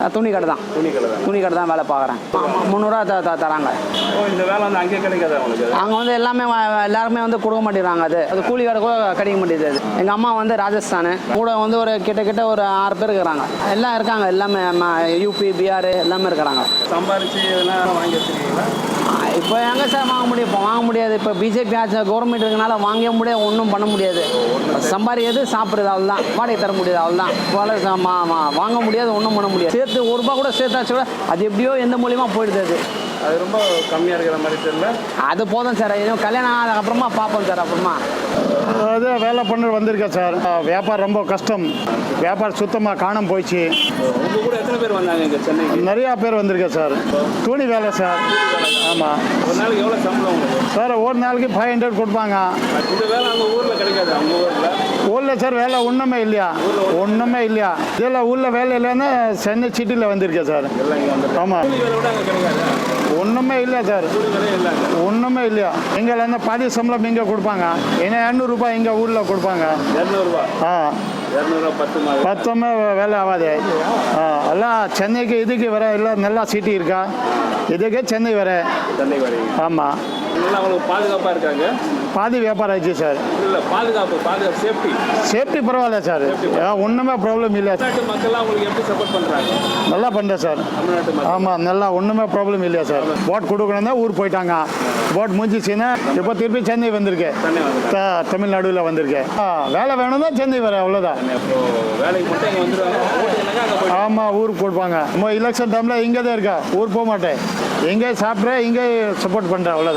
துணி கடை தான். துணி கடை தான். துணி கடை தான் வேலை பார்க்குறேன். முந்நூறுரூவா த தராங்க. இந்த வேலை வந்து அங்கேயே கிடைக்காது அங்கே வந்து எல்லாமே எல்லாருமே வந்து கொடுக்க மாட்டேங்கிறாங்க அது. அது கூலி வேலை கூட கிடைக்க மாட்டேங்குது அது. எங்கள் அம்மா வந்து ராஜஸ்தான். கூட வந்து ஒரு கிட்டத்தட்ட ஒரு ஆறு பேர் இருக்கிறாங்க. எல்லாம் இருக்காங்க. எல்லாமே யூபி பிஆர் எல்லாமே இருக்கிறாங்க. சம்பாரிச்சு இதெல்லாம் வாங்கி வச்சிருக்கீங்களா? இப்போ எங்கே சார் வாங்க முடியும்? இப்போ வாங்க முடியாது. இப்போ பிஜேபி ஆட்சி கவர்மெண்ட் இருக்கனால வாங்கவே முடியாது ஒன்றும் பண்ண முடியாது. சம்பாதிக்கிறது சாப்பிட்றது அவ்வளோதான் வாடகை தர முடியாது மா- மா- வாங்க முடியாது ஒன்றும் பண்ண முடியாது. சேர்த்து ஒரு ரூபா கூட சேர்த்தாச்சு கூட அது எப்படியோ எந்த மூலியமாக போயிடுது அது. அது ரொம்ப கம்மியாக இருக்கிற மாதிரி தெரியல. அது போதும் சார். இன்னும் கல்யாணம் ஆனதுக்கு அப்புறமா பார்ப்போம் சார் அப்புறமா. அதே வேலை பண்ண வந்திருக்கேன் சார். வியாபாரம் ரொம்ப கஷ்டம். வியாபாரம் சுத்தமாக காணாம போயிடுச்சு. உங்க கூட எத்தனை பேர் வந்தாங்க இங்கே சென்னைக்கு? நிறையா பேர் வந்திருக்கேன் சார். துணி வேலை சார். ஆமாம் ஒரு நாளைக்கு எவ்வளோ சம்பளம் உங்களுக்கு? சார் ஒரு நாளைக்கு ஃபைவ் ஹண்ட்ரட் கொடுப்பாங்க. இந்த வேலை அங்கே ஊரில் கிடைக்காது? அவங்க ஊரில்? ஊரில் சார் வேலை ஒன்றுமே இல்லையா? ஒன்றுமே இல்லையா? இதில் ஊரில் வேலை இல்லைன்னா சென்னை சிட்டியில் வந்திருக்கேன் சார். ஆமாம் ஒன்றுமே இல்லை சார். ஒன்றுமே இல்லையா? எங்களை வந்து பாதி சம்பளம் இங்கே கொடுப்பாங்க. ஏன்னா இரநூறுபா இங்கே ஊரில் கொடுப்பாங்க. இரநூறுபா ஆ. பத்தமே? வேலை ஆகாது. ஆ, எல்லாம் சென்னைக்கு இதுக்கு வர எல்லாம் நல்லா சிட்டி இருக்கா? இதுக்கு சென்னை வர. சென்னைக்கு வரீங்க. ஆமாம் அவங்களுக்கு பாதுகாப்பாக இருக்காங்க? பாதி வியாபாரம் ஆச்சு சார். இல்லை பாதுகாப்பு பாதுகாப்பு சேஃப்டி சேஃப்டி பரவாயில்ல சார். ஒன்றுமே ப்ராப்ளம் இல்லை. தமிழ்நாட்டு மக்கள்லாம் உங்களுக்கு எப்படி சப்போர்ட் பண்ணுறாங்க நல்லா பண்ணுறேன் சார். ஆமாம் நல்லா ஒன்றுமே ப்ராப்ளம் இல்லையா சார். போட் கொடுக்கணும் தான் ஊர் போயிட்டாங்க. போட் முடிஞ்சிச்சுன்னா இப்போ திருப்பி சென்னை சென்னை த- தமிழ்நாடுல வந்திருக்கேன் ஆ வேலை வேணும் தான் சென்னை வர அவ்வளோதான் வேலைக்கு மட்டும் இங்கே வந்துடுவாங்க ஓட்டு இல்லைங்க அங்கே போய் ஆமாம் ஊருக்கு போடுவாங்க நம்ம எலெக்ஷன் டைமில் இங்கே தான் இருக்கா? ஊர் போக மாட்டேன். எங்கே சாப்பிட்றேன் இங்கே சப்போர்ட் பண்ணுறேன் அவ்வளோ